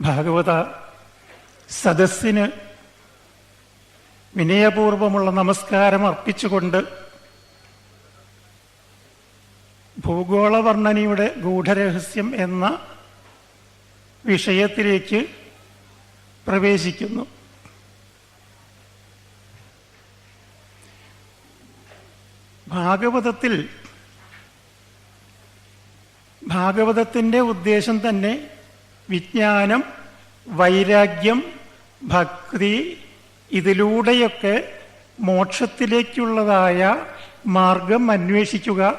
ഭാഗവത സദസ്സിന് വിനയപൂർവമുള്ള നമസ്കാരം അർപ്പിച്ചുകൊണ്ട് ഭൂഗോളവർണനയുടെ ഗൂഢരഹസ്യം എന്ന വിഷയത്തിലേക്ക് പ്രവേശിക്കുന്നു. ഭാഗവതത്തിൽ ഭാഗവതത്തിന്റെ ഉദ്ദേശം തന്നെ വിജ്ഞാനം വൈരാഗ്യം ഭക്തി ഇതിലൂടെയൊക്കെ മോക്ഷത്തിലേക്കുള്ളതായ മാർഗം അന്വേഷിക്കുക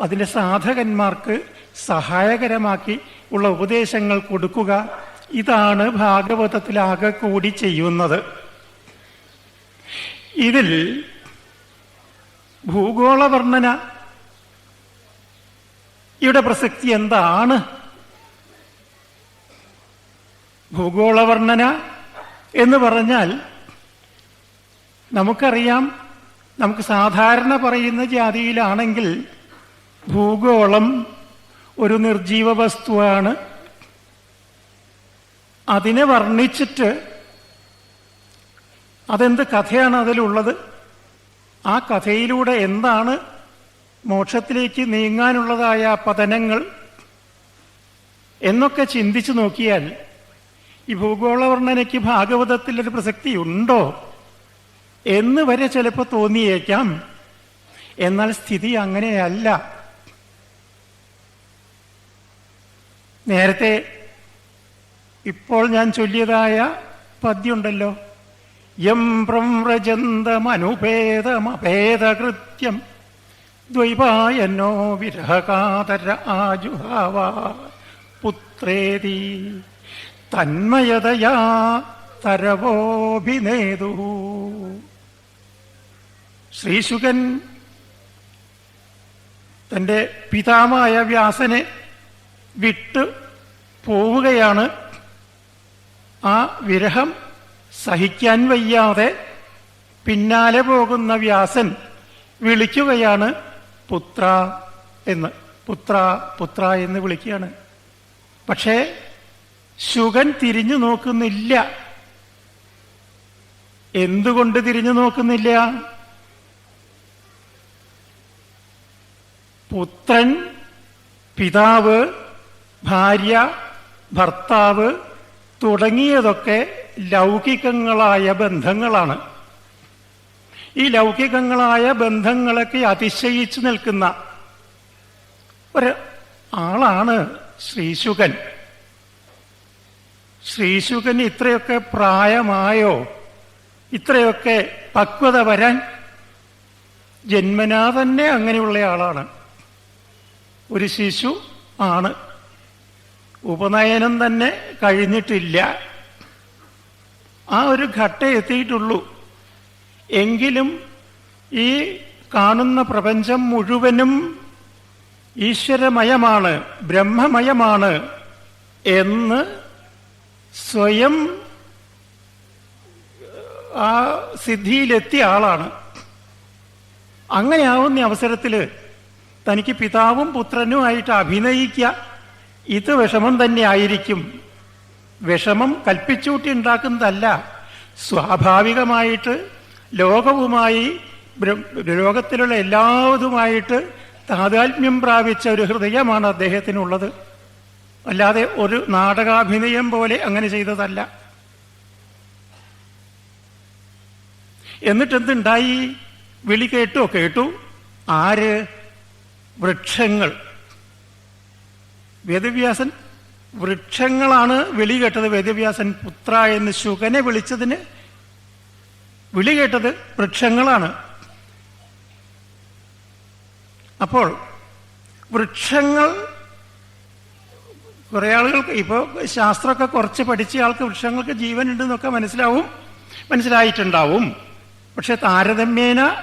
അതിന്റെ സാധകന്മാർക്ക് സഹായകരമാക്കി ഉള്ള ഉപദേശങ്ങൾ കൊടുക്കുക. ഇതാണ് ഭാഗവതത്തിലാകെ കൂടി ചെയ്യുന്നത്. ഇതിൽ ഭൂഗോളവർണന ഇവിടെ പ്രസക്തി എന്താണ്? ഭൂഗോളവർണന എന്ന് പറഞ്ഞാൽ നമുക്കറിയാം നമുക്ക് സാധാരണ പറയുന്ന ജാതിയിലാണെങ്കിൽ ഭൂഗോളം ഒരു നിർജീവ വസ്തുവാണ്. അതിനെ വർണിച്ചിട്ട് അതെന്ത് കഥയാണ് അതിലുള്ളത്? ആ കഥയിലൂടെ എന്താണ് മോക്ഷത്തിലേക്ക് നീങ്ങാനുള്ളതായ പതനങ്ങൾ എന്നൊക്കെ ചിന്തിച്ചു നോക്കിയാൽ ഈ ഭൂഗോളവർണനയ്ക്ക് ഭാഗവതത്തിൽ ഒരു പ്രസക്തി ഉണ്ടോ എന്ന് വരെ ചിലപ്പോൾ തോന്നിയേക്കാം. എന്നാൽ സ്ഥിതി അങ്ങനെയല്ല. നേരത്തെ ഇപ്പോൾ ഞാൻ ചൊല്ലിയതായ പദ്യമുണ്ടല്ലോ യം പ്രംവ്രജന്തമനുപേതമഭേദകൃത്യം ദ്വൈപായനോ വിരഹകാതര ആജുഹാവ പുത്രേതി. തന്മയതയാ തരവോഭിനേതു. ശ്രീശുകൻ തന്റെ പിതാമായ വ്യാസനെ വിട്ട് പോവുകയാണ്. ആ വിരഹം സഹിക്കാൻ വയ്യാതെ പിന്നാലെ പോകുന്ന വ്യാസൻ വിളിക്കുകയാണ് പുത്ര എന്ന് പുത്ര പുത്ര എന്ന് വിളിക്കുകയാണ്. പക്ഷേ ശുഗൻ തിരിഞ്ഞു നോക്കുന്നില്ല. എന്തുകൊണ്ട് തിരിഞ്ഞു നോക്കുന്നില്ല? പുത്രൻ പിതാവ് ഭാര്യ ഭർത്താവ് തുടങ്ങിയതൊക്കെ ലൗകികങ്ങളായ ബന്ധങ്ങളാണ്. ഈ ലൗകികങ്ങളായ ബന്ധങ്ങളൊക്കെ അതിശയിച്ചു നിൽക്കുന്ന ഒരു ആളാണ് ശ്രീശുകൻ ശ്രീശുകൻ ഇത്രയൊക്കെ പ്രായമായോ? ഇത്രയൊക്കെ പക്വത വരാൻ ജന്മനാ തന്നെ അങ്ങനെയുള്ള ആളാണ്. ഒരു ശിശു ആണ്. ഉപനയനം തന്നെ കഴിഞ്ഞിട്ടില്ല. ആ ഒരു ഘട്ടം എത്തിയിട്ടുള്ളൂ. എങ്കിലും ഈ കാണുന്ന പ്രപഞ്ചം മുഴുവനും ഈശ്വരമയമാണ് ബ്രഹ്മമയമാണ് എന്ന് സ്വയം ആ സിദ്ധിയിലെത്തിയ ആളാണ്. അങ്ങനെയാവുന്ന അവസരത്തിൽ തനിക്ക് പിതാവും പുത്രനുമായിട്ട് അഭിനയിക്കുക ഇത് വിഷമം തന്നെ ആയിരിക്കും. വിഷമം കൽപ്പിച്ചൂട്ടി ഉണ്ടാക്കുന്നതല്ല സ്വാഭാവികമായിട്ട് ലോകവുമായി ലോകത്തിലുള്ള എല്ലാതുമായിട്ട് താതാത്മ്യം പ്രാപിച്ച ഒരു ഹൃദയമാണ് അദ്ദേഹത്തിനുള്ളത്. അല്ലാതെ ഒരു നാടകാഭിനയം പോലെ അങ്ങനെ ചെയ്തതല്ല. എന്നിട്ട് എന്തുണ്ടായി വിളി കേട്ടോ കേട്ടു. ആര്? വൃക്ഷങ്ങൾ. വേദവ്യാസൻ വൃക്ഷങ്ങളാണ് വിളി കേട്ടത്. വേദവ്യാസൻ പുത്ര എന്ന് ശുകനെ വിളിച്ചതിന് വിളി കേട്ടത് വൃക്ഷങ്ങളാണ്. അപ്പോൾ വൃക്ഷങ്ങൾ കുറെ ആളുകൾക്ക് ഇപ്പോൾ ശാസ്ത്രമൊക്കെ കുറച്ച് പഠിച്ച ആൾക്ക് വൃക്ഷങ്ങൾക്ക് ജീവൻ ഉണ്ടെന്നൊക്കെ മനസ്സിലാവും മനസ്സിലായിട്ടുണ്ടാവും. പക്ഷെ താരതമ്യേന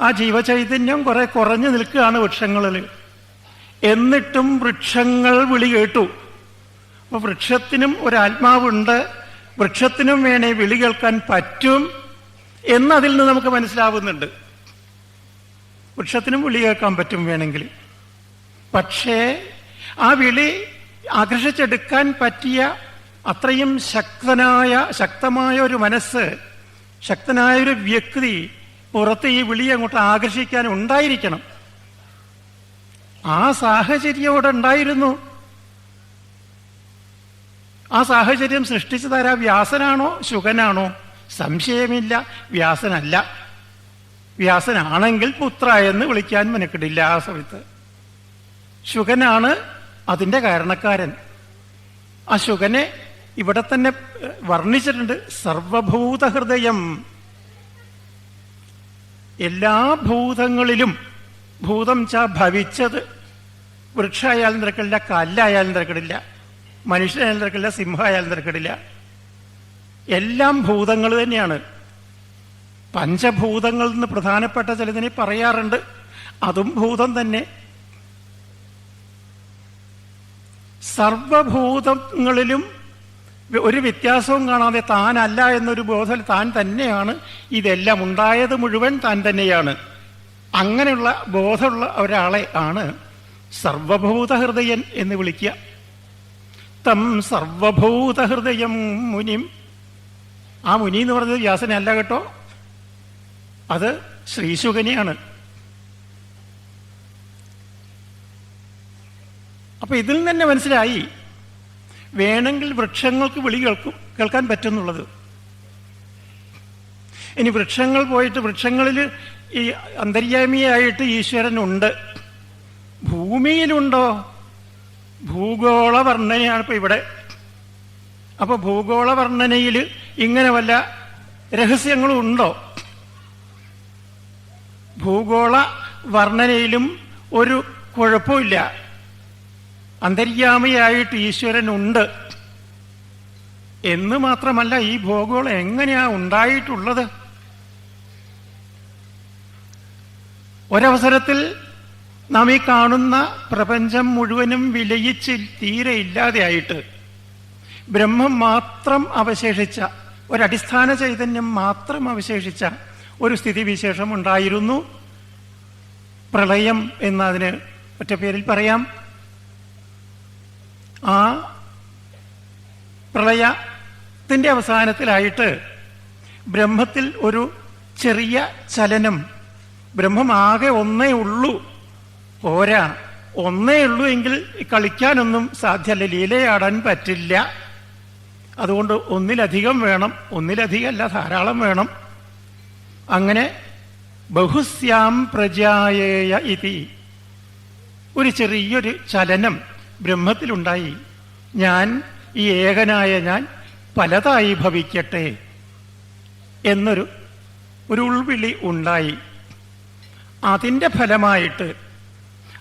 ആ ജീവചൈതന്യം കുറെ കുറഞ്ഞു നിൽക്കുകയാണ് വൃക്ഷങ്ങളിൽ. എന്നിട്ടും വൃക്ഷങ്ങൾ വിളി കേട്ടു. അപ്പൊ വൃക്ഷത്തിനും ഒരാത്മാവുണ്ട് വൃക്ഷത്തിനും വേണേ വിളി കേൾക്കാൻ പറ്റും എന്നതിൽ നിന്ന് നമുക്ക് മനസ്സിലാവുന്നുണ്ട്. വൃക്ഷത്തിനും വിളി കേൾക്കാൻ പറ്റും വേണമെങ്കിൽ. പക്ഷേ ആ വിളി ആകർഷിച്ചെടുക്കാൻ പറ്റിയ അത്രയും ശക്തനായ ശക്തമായ ഒരു മനസ്സ് ശക്തനായ ഒരു വ്യക്തി പുറത്ത് ഈ വിളി അങ്ങോട്ട് ആകർഷിക്കാൻ ഉണ്ടായിരിക്കണം. ആ സാഹചര്യം അവിടെ ഉണ്ടായിരുന്നു. ആ സാഹചര്യം സൃഷ്ടിച്ചു തരാ വ്യാസനാണോ? ശുഖനാണോ? സംശയമില്ല. വ്യാസനല്ല. വ്യാസനാണെങ്കിൽ പുത്ര എന്ന് വിളിക്കാൻ മെനക്കിടില്ല ആ സമയത്ത്. ശുഗനാണ് അതിന്റെ കാരണക്കാരൻ. അശുകനെ ഇവിടെ തന്നെ വർണിച്ചിട്ടുണ്ട്. സർവഭൂത ഹൃദയം എല്ലാ ഭൂതങ്ങളിലും ഭൂതം ച ഭവിച്ചത്. വൃക്ഷമായാലും നിരക്കില്ല കല്ലായാലും നിരക്കിടില്ല മനുഷ്യനായാലും നിരക്കില്ല സിംഹമായാലും നിരക്കിടില്ല എല്ലാം ഭൂതങ്ങൾ തന്നെയാണ്. പഞ്ചഭൂതങ്ങളിൽ നിന്ന് പ്രധാനപ്പെട്ട ചിലതിനെ പറയാറുണ്ട്. അതും ഭൂതം തന്നെ. സർവഭൂതങ്ങളിലും ഒരു വ്യത്യാസവും കാണാതെ താനല്ല എന്നൊരു ബോധം താൻ തന്നെയാണ്. ഇതെല്ലാം ഉണ്ടായത് മുഴുവൻ താൻ തന്നെയാണ്. അങ്ങനെയുള്ള ബോധമുള്ള ഒരാളെ ആണ് സർവഭൂത ഹൃദയൻ എന്ന് വിളിക്കുക. തം സർവഭൂത ഹൃദയം മുനിം. ആ മുനി എന്ന് പറഞ്ഞത് വ്യാസനല്ല കേട്ടോ. അത് ശ്രീശുകനെയാണ് അപ്പൊ ഇതിൽ നിന്ന് തന്നെ മനസ്സിലായി. വേണമെങ്കിൽ വൃക്ഷങ്ങൾക്ക് വിളി കേൾക്കും കേൾക്കാൻ പറ്റുന്നുള്ളത്. ഇനി വൃക്ഷങ്ങൾ പോയിട്ട് വൃക്ഷങ്ങളിൽ ഈ അന്തര്യാമിയായിട്ട് ഈശ്വരനുണ്ട്. ഭൂമിയിലുണ്ടോ? ഭൂഗോള വർണനയാണ് ഇപ്പൊ ഇവിടെ. അപ്പൊ ഭൂഗോള വർണനയിൽ ഇങ്ങനെ വല്ല രഹസ്യങ്ങളും ഉണ്ടോ ഭൂഗോള വർണനയിലും ഒരു കുഴപ്പമില്ല. അന്തര്യാമിയായിട്ട് ഈശ്വരൻ ഉണ്ട് എന്ന് മാത്രമല്ല ഈ ഭൂഗോളം എങ്ങനെയാ ഉണ്ടായിട്ടുള്ളത്? ഒരവസരത്തിൽ നാം ഈ കാണുന്ന പ്രപഞ്ചം മുഴുവനും വിലയിച്ച് തീരെ ഇല്ലാതെയായിട്ട് ബ്രഹ്മം മാത്രം അവശേഷിച്ച ഒരടിസ്ഥാന ചൈതന്യം മാത്രം അവശേഷിച്ച ഒരു സ്ഥിതിവിശേഷം ഉണ്ടായിരുന്നു. പ്രളയം എന്നതിന് ഒറ്റ പേരിൽ പറയാം ആ പ്രളയത്തിന്റെ അവസാനത്തിലായിട്ട് ബ്രഹ്മത്തിൽ ഒരു ചെറിയ ചലനം. ബ്രഹ്മമാകെ ഒന്നേ ഉള്ളൂ. പോരാ. ഒന്നേ ഉള്ളൂ എങ്കിൽ കളിക്കാനൊന്നും സാധ്യമല്ല ലീലയാടാൻ പറ്റില്ല. അതുകൊണ്ട് ഒന്നിലധികം വേണം. ഒന്നിലധികം അല്ല ധാരാളം വേണം. അങ്ങനെ ബഹുസ്യാം പ്രജായേയ ഇതി. ഒരു ചെറിയൊരു ചലനം ബ്രഹ്മത്തിലുണ്ടായി. ഞാൻ ഈ ഏകനായ ഞാൻ പലതായി ഭവിക്കട്ടെ എന്നൊരു ഒരു ഉൾവിളി ഉണ്ടായി. അതിന്റെ ഫലമായിട്ട്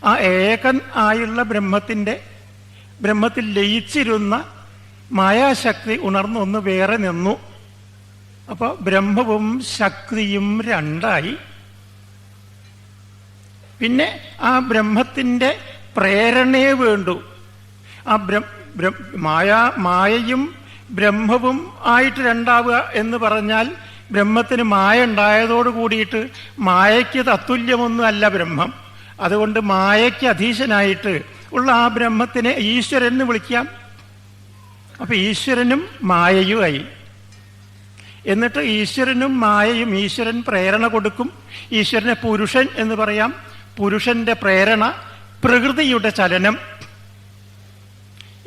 ആ ഏകൻ ആയുള്ള ബ്രഹ്മത്തിന്റെ ബ്രഹ്മത്തിൽ ലയിച്ചിരുന്ന മായാശക്തി ഉണർന്നൊന്ന് വേറെ നിന്നു. അപ്പോൾ ബ്രഹ്മവും ശക്തിയും രണ്ടായി. പിന്നെ ആ ബ്രഹ്മത്തിന്റെ പ്രേരണയെ വേണ്ടു. ആ ബ്ര- ബ്ര- മായ മായയും ബ്രഹ്മവും ആയിട്ട് രണ്ടാവുക എന്ന് പറഞ്ഞാൽ ബ്രഹ്മത്തിന് മായ ഉണ്ടായതോട് കൂടിയിട്ട് മായയ്ക്ക് തത്തുല്യമൊന്നും അല്ല ബ്രഹ്മം. അതുകൊണ്ട് മായയ്ക്ക് അധീശനായിട്ട് ഉള്ള ആ ബ്രഹ്മത്തിനെ ഈശ്വരൻ എന്ന് വിളിക്കാം. അപ്പൊ ഈശ്വരനും മായയുമായി എന്നിട്ട് ഈശ്വരനും മായയും ഈശ്വരൻ പ്രേരണ കൊടുക്കും. ഈശ്വരനെ പുരുഷൻ എന്ന് പറയാം. പുരുഷന്റെ പ്രേരണ പ്രകൃതിയുടെ ചലനം.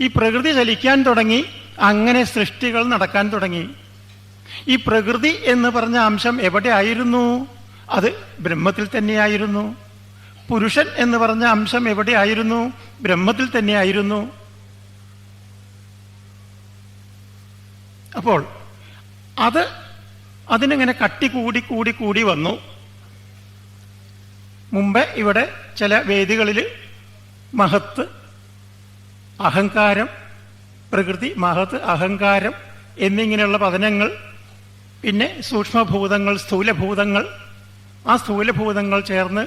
ഈ പ്രകൃതി ചലിക്കാൻ തുടങ്ങി അങ്ങനെ സൃഷ്ടികൾ നടക്കാൻ തുടങ്ങി. ഈ പ്രകൃതി എന്ന് പറഞ്ഞ അംശം എവിടെ ആയിരുന്നു? അത് ബ്രഹ്മത്തിൽ തന്നെയായിരുന്നു പുരുഷൻ എന്ന് പറഞ്ഞ അംശം എവിടെയായിരുന്നു ബ്രഹ്മത്തിൽ തന്നെയായിരുന്നു അപ്പോൾ അത് അതിനിങ്ങനെ കട്ടി കൂടി കൂടി കൂടി വന്നു. മുമ്പേ ഇവിടെ ചില വേദികളിൽ മഹത്ത് അഹങ്കാരം പ്രകൃതി മഹത് അഹങ്കാരം എന്നിങ്ങനെയുള്ള പതനങ്ങൾ പിന്നെ സൂക്ഷ്മഭൂതങ്ങൾ സ്ഥൂലഭൂതങ്ങൾ. ആ സ്ഥൂലഭൂതങ്ങൾ ചേർന്ന്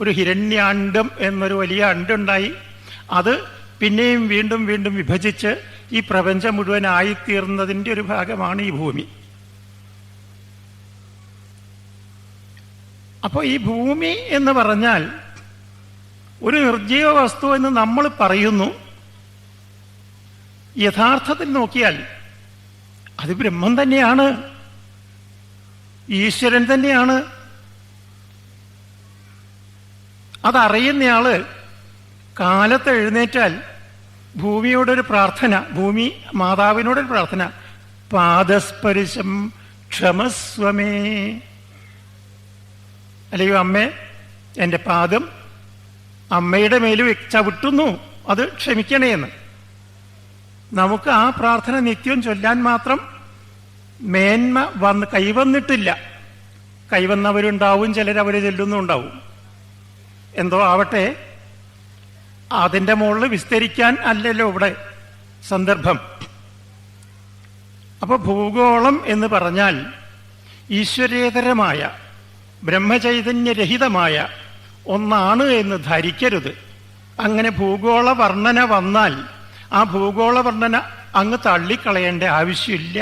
ഒരു ഹിരണ്യാണ്ടം എന്നൊരു വലിയ അണ്ടുണ്ടായി. അത് പിന്നെയും വീണ്ടും വീണ്ടും വിഭജിച്ച് ഈ പ്രപഞ്ചം മുഴുവൻ ആയിത്തീർന്നതിന്റെ ഒരു ഭാഗമാണ് ഈ ഭൂമി. അപ്പോൾ ഈ ഭൂമി എന്ന് പറഞ്ഞാൽ ഒരു നിർജീവ വസ്തു എന്ന് നമ്മൾ പറയുന്നു. യഥാർത്ഥത്തിൽ നോക്കിയാൽ അത് ബ്രഹ്മം തന്നെയാണ്. ഈശ്വരൻ തന്നെയാണ്. അതറിയുന്നയാൾ കാലത്ത് എഴുന്നേറ്റാൽ ഭൂമിയോടൊരു പ്രാർത്ഥന ഭൂമി മാതാവിനോടൊരു പ്രാർത്ഥന പാദസ്പരിശം ക്ഷമസ്വമേ. അല്ലയോ അമ്മേ എന്റെ പാദം അമ്മയുടെ മേൽ ചവിട്ടുന്നു അത് ക്ഷമിക്കണേ എന്ന് നമുക്ക് ആ പ്രാർത്ഥന നിത്യം ചൊല്ലാൻ മാത്രം മേന്മ വന്ന് കൈവന്നിട്ടില്ല. കൈവന്നവരുണ്ടാവും ചിലർ അവർ ചെല്ലുന്നുണ്ടാവും. എന്തോ ആവട്ടെ അതിന്റെ മുകളിൽ വിസ്തരിക്കാൻ അല്ലല്ലോ ഇവിടെ സന്ദർഭം. അപ്പോൾ ഭൂഗോളം എന്ന് പറഞ്ഞാൽ ഈശ്വരേതരമായ ബ്രഹ്മചൈതന്യരഹിതമായ ഒന്നാണ് എന്ന് ധരിക്കരുത്. അങ്ങനെ ഭൂഗോള വർണന വന്നാൽ ആ ഭൂഗോള വർണന അങ്ങ് തള്ളിക്കളയേണ്ട ആവശ്യമില്ല.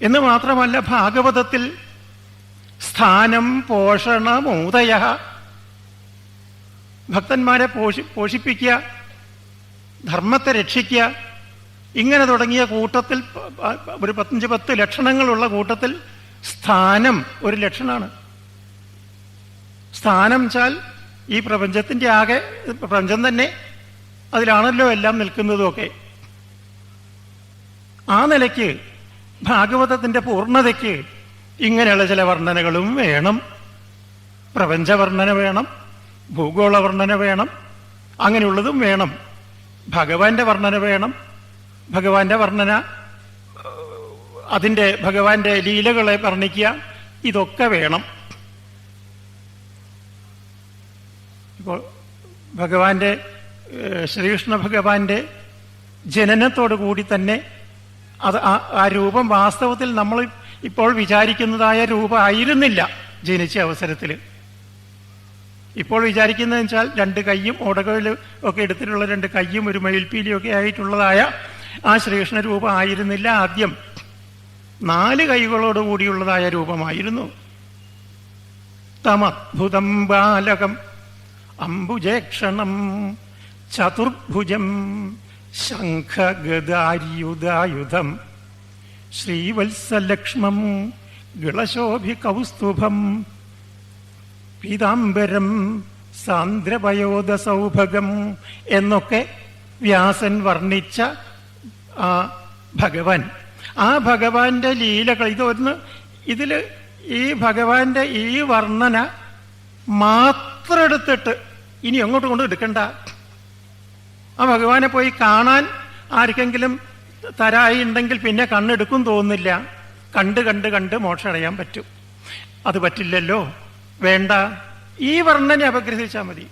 എന്ന് മാത്രമല്ല ഭാഗവതത്തിൽ സ്ഥാനം പോഷണമോദയ ഭക്തന്മാരെ പോഷി പോഷിപ്പിക്കുക ധർമ്മത്തെ രക്ഷിക്കുക ഇങ്ങനെ തുടങ്ങിയ കൂട്ടത്തിൽ ഒരു പത്തഞ്ച് പത്ത് ലക്ഷണങ്ങളുള്ള കൂട്ടത്തിൽ സ്ഥാനം ഒരു ലക്ഷണമാണ് സ്ഥാനം വെച്ചാൽ ഈ പ്രപഞ്ചത്തിന്റെ ആകെ പ്രപഞ്ചം തന്നെ അതിലാണല്ലോ എല്ലാം നിൽക്കുന്നതുമൊക്കെ ആ നിലയ്ക്ക് ഭാഗവതത്തിന്റെ പൂർണതയ്ക്ക് ഇങ്ങനെയുള്ള ചില വർണനകളും വേണം. പ്രപഞ്ചവർണന വേണം ഭൂഗോള വർണന വേണം അങ്ങനെയുള്ളതും വേണം. ഭഗവാന്റെ വർണന വേണം. ഭഗവാന്റെ വർണന അതിന്റെ ഭഗവാന്റെ ലീലകളെ വർണിക്കുക ഇതൊക്കെ വേണം. ഇപ്പോൾ ഭഗവാന്റെ ശ്രീകൃഷ്ണ ഭഗവാന്റെ ജനനത്തോടു കൂടി തന്നെ അത് ആ- രൂപം വാസ്തവത്തിൽ നമ്മൾ ഇപ്പോൾ വിചാരിക്കുന്നതായ രൂപമായിരുന്നില്ല ജനിച്ച അവസരത്തിൽ ഇപ്പോൾ വിചാരിക്കുന്നതെന്ന് വെച്ചാൽ രണ്ട് കയ്യും ഓടകളിൽ ഒക്കെ എടുത്തിട്ടുള്ള രണ്ട് കയ്യും ഒരു മയിൽപ്പീലിയും ഒക്കെ ആയിട്ടുള്ളതായ ആ ശ്രീകൃഷ്ണ രൂപം ആയിരുന്നില്ല ആദ്യം. നാല് കൈകളോട് കൂടിയുള്ളതായ രൂപമായിരുന്നു. തമദ്ഭുതം ബാലകം അംബുജേക്ഷണം ചതുർഭുജം ശംഖഗദാര്യുദായുധം. ശ്രീവത്സലക്ഷ്മം ഗളശോഭി കൗസ്തുഭം പീതാംബരം സാന്ദ്രവയോധസൗഭഗം എന്നൊക്കെ വ്യാസൻ വർണിച്ച ആ ഭഗവാൻ. ആ ഭഗവാന്റെ ലീലകൾ ഇതൊന്ന് ഇതിൽ ഈ ഭഗവാന്റെ ഈ വർണന മാത്രം എടുത്തിട്ട് ഇനി എങ്ങോട്ട് കൊണ്ട് എടുക്കണ്ട. ആ ഭഗവാനെ പോയി കാണാൻ ആർക്കെങ്കിലും തരായി ഉണ്ടെങ്കിൽ പിന്നെ കണ്ണെടുക്കും തോന്നില്ല കണ്ട് കണ്ട് കണ്ട് മോക്ഷം അടയാൻ പറ്റും. അത് പറ്റില്ലല്ലോ. വേണ്ട. ഈ വർണനെ അപഗ്രഹിച്ചാൽ മതി.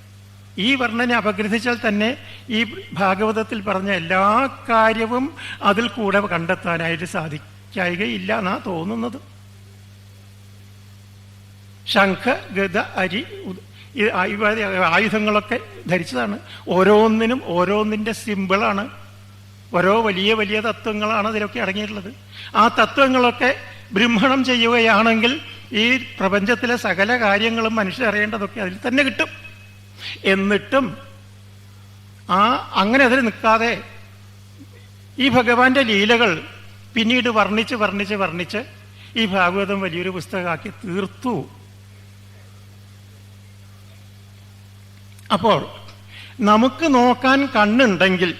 ഈ വർണനെ അപഗ്രഹിച്ചാൽ തന്നെ ഈ ഭാഗവതത്തിൽ പറഞ്ഞ എല്ലാ കാര്യവും അതിൽ കൂടെ കണ്ടെത്താനായിട്ട് സാധിക്കായികയില്ല എന്നാ തോന്നുന്നത്. ശംഖ ഗത അരി ആയുധങ്ങളൊക്കെ ധരിച്ചതാണ്. ഓരോന്നിനും ഓരോന്നിന്റെ സിമ്പിളാണ്. ഓരോ വലിയ വലിയ തത്വങ്ങളാണ് അതിലൊക്കെ അടങ്ങിയിട്ടുള്ളത്. ആ തത്വങ്ങളൊക്കെ ബ്രഹ്മണം ചെയ്യുകയാണെങ്കിൽ ഈ പ്രപഞ്ചത്തിലെ സകല കാര്യങ്ങളും മനുഷ്യർ അറിയേണ്ടതൊക്കെ അതിൽ തന്നെ കിട്ടും. എന്നിട്ടും ആ അങ്ങനെ അതിൽ നിൽക്കാതെ ഈ ഭഗവാന്റെ ലീലകൾ പിന്നീട് വർണിച്ച് വർണിച്ച് വർണിച്ച് ഈ ഭാഗവതം വലിയൊരു പുസ്തകമാക്കി തീർത്തു. അപ്പോൾ നമുക്ക് നോക്കാൻ കണ്ണുണ്ടെങ്കിൽ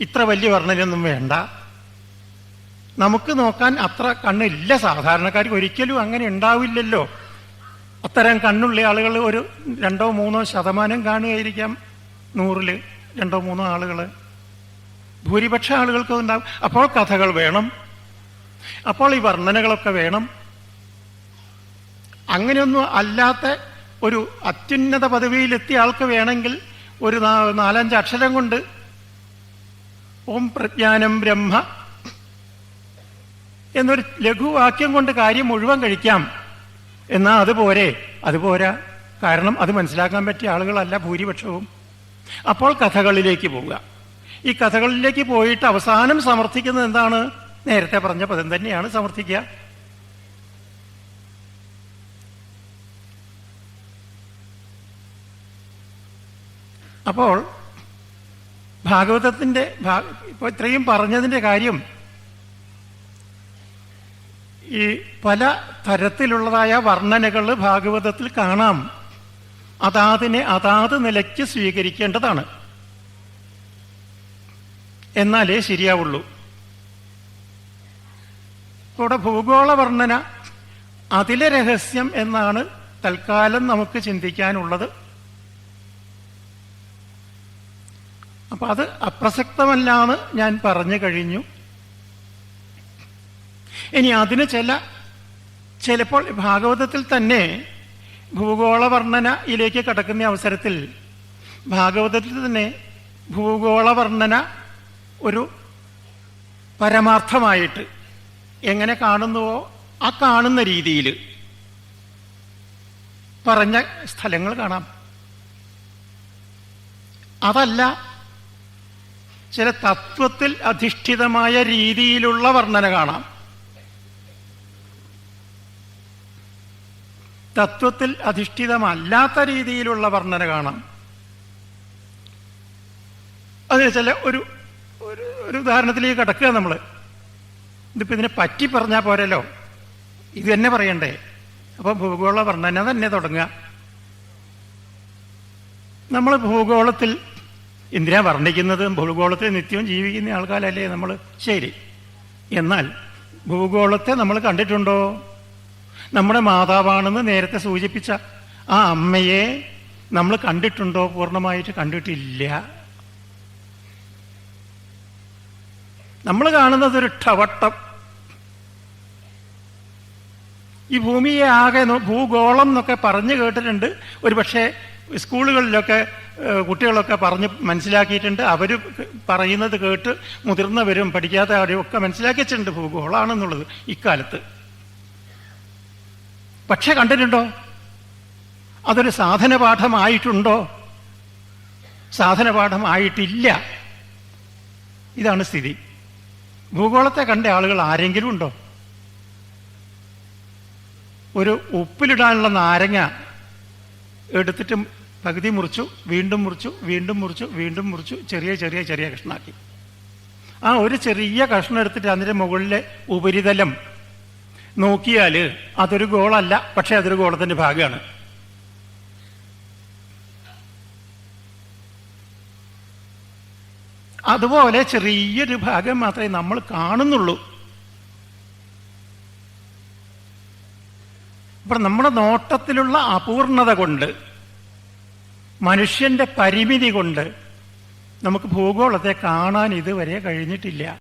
ഇത്ര വലിയ വർണനയൊന്നും വേണ്ട. നമുക്ക് നോക്കാൻ അത്ര കണ്ണില്ല. സാധാരണക്കാർക്ക് ഒരിക്കലും അങ്ങനെ ഉണ്ടാവില്ലല്ലോ. അത്തരം കണ്ണുള്ള ആളുകൾ ഒരു രണ്ടോ മൂന്നോ ശതമാനം കാണുകയായിരിക്കാം. നൂറിൽ രണ്ടോ മൂന്നോ ആളുകൾ. ഭൂരിപക്ഷ ആളുകൾക്ക് ഉണ്ടാവും. അപ്പോൾ കഥകൾ വേണം. അപ്പോൾ ഈ വർണനകളൊക്കെ വേണം. അങ്ങനെയൊന്നും അല്ലാത്ത ഒരു അത്യുന്നത പദവിയിലെത്തിയ ആൾക്ക് വേണമെങ്കിൽ ഒരു നാലഞ്ച് അക്ഷരം കൊണ്ട്. ഓം പ്രജ്ഞാനം ബ്രഹ്മ എന്നൊരു ലഘുവാക്യം കൊണ്ട് കാര്യം മുഴുവൻ കഴിക്കാം. എന്നാൽ അതുപോരെ അതുപോരാ കാരണം അത് മനസ്സിലാക്കാൻ പറ്റിയ ആളുകളല്ല ഭൂരിപക്ഷവും. അപ്പോൾ കഥകളിലേക്ക് പോവുക. ഈ കഥകളിലേക്ക് പോയിട്ട് അവസാനം സമർത്ഥിക്കുന്നത് എന്താണ്? നേരത്തെ പറഞ്ഞ പദം തന്നെയാണ് സമർത്ഥിക്കുക. അപ്പോൾ ഭാഗവതത്തിന്റെ ഇപ്പോൾ ഇപ്പൊ ഇത്രയും പറഞ്ഞതിന്റെ കാര്യം ഈ പല തരത്തിലുള്ളതായ വർണനകൾ ഭാഗവതത്തിൽ കാണാം. അതാതിനെ അതാത് നിലയ്ക്ക് സ്വീകരിക്കേണ്ടതാണ്. എന്നാലേ ശരിയാവുള്ളൂ. ഇവിടെ ഭൂഗോള വർണന അതിലെ രഹസ്യം എന്നാണ് തൽക്കാലം നമുക്ക് ചിന്തിക്കാനുള്ളത്. അപ്പൊ അത് അപ്രസക്തമല്ലാന്ന് ഞാൻ പറഞ്ഞു കഴിഞ്ഞു. ഇനി അതിന് ചില ചിലപ്പോൾ ഭാഗവതത്തിൽ തന്നെ ഭൂഗോള വർണനയിലേക്ക് കടക്കുന്ന അവസരത്തിൽ ഭാഗവതത്തിൽ തന്നെ ഭൂഗോള വർണന ഒരു പരമാർത്ഥമായിട്ട് എങ്ങനെ കാണുന്നുവോ ആ കാണുന്ന രീതിയിൽ പറഞ്ഞ സ്ഥലങ്ങൾ കാണാം. അതല്ല ചില തത്വത്തിൽ അധിഷ്ഠിതമായ രീതിയിലുള്ള വർണന കാണാം. തത്വത്തിൽ അധിഷ്ഠിതമല്ലാത്ത രീതിയിലുള്ള വർണന കാണാം. അതിന് ചില ഒരു ഒരു ഉദാഹരണത്തിലേക്ക് കിടക്കുക നമ്മൾ ഇതിപ്പോൾ ഇതിനെ പറ്റി പറഞ്ഞാൽ പോരല്ലോ. ഇത് തന്നെ പറയണ്ടേ. അപ്പൊ ഭൂഗോള വർണന തന്നെ തുടങ്ങുക. നമ്മൾ ഭൂഗോളത്തിൽ എന്തിനാ വർണിക്കുന്നത്? ഭൂഗോളത്തെ നിത്യവും ജീവിക്കുന്ന ആൾക്കാരല്ലേ നമ്മൾ ശരി. എന്നാൽ ഭൂഗോളത്തെ നമ്മൾ കണ്ടിട്ടുണ്ടോ? നമ്മുടെ മാതാവാണെന്ന് നേരത്തെ സൂചിപ്പിച്ച ആ അമ്മയെ നമ്മൾ കണ്ടിട്ടുണ്ടോ? പൂർണമായിട്ട് കണ്ടിട്ടില്ല. നമ്മൾ കാണുന്നത് ഒരു ടവട്ടം ഈ ഭൂമിയെ ആകെ ഭൂഗോളം എന്നൊക്കെ പറഞ്ഞു കേട്ടിട്ടുണ്ട്. ഒരു പക്ഷേ സ്കൂളുകളിലൊക്കെ കുട്ടികളൊക്കെ പറഞ്ഞ് മനസ്സിലാക്കിയിട്ടുണ്ട്. അവർ പറയുന്നത് കേട്ട് മുതിർന്നവരും പഠിക്കാത്ത ആരും ഒക്കെ മനസ്സിലാക്കിയിട്ടുണ്ട് ഭൂഗോളാണെന്നുള്ളത് ഇക്കാലത്ത്. പക്ഷെ കണ്ടിട്ടുണ്ടോ? അതൊരു സാധന പാഠമായിട്ടുണ്ടോ സാധന പാഠമായിട്ടില്ല ഇതാണ് സ്ഥിതി. ഭൂഗോളത്തെ കണ്ട ആളുകൾ ആരെങ്കിലും ഉണ്ടോ? ഒരു ഉപ്പിലിടാനുള്ള നാരങ്ങ എടുത്തിട്ട് പകുതി മുറിച്ചു വീണ്ടും മുറിച്ചു വീണ്ടും മുറിച്ചു വീണ്ടും മുറിച്ചു ചെറിയ ചെറിയ ചെറിയ കഷ്ണാക്കി. ആ ഒരു ചെറിയ കഷ്ണം എടുത്തിട്ട് അതിന്റെ മുകളിലെ ഉപരിതലം നോക്കിയാൽ അതൊരു ഗോളല്ല പക്ഷെ അതൊരു ഗോളത്തിന്റെ ഭാഗമാണ്. അതുപോലെ ചെറിയൊരു ഭാഗം മാത്രമേ നമ്മൾ കാണുന്നുള്ളൂ. അപ്പൊ നമ്മുടെ നോട്ടത്തിലുള്ള അപൂർണത കൊണ്ട് മനുഷ്യന്റെ പരിമിതി കൊണ്ട് നമുക്ക് ഭൂഗോളത്തെ കാണാൻ ഇതുവരെ കഴിഞ്ഞിട്ടില്ല.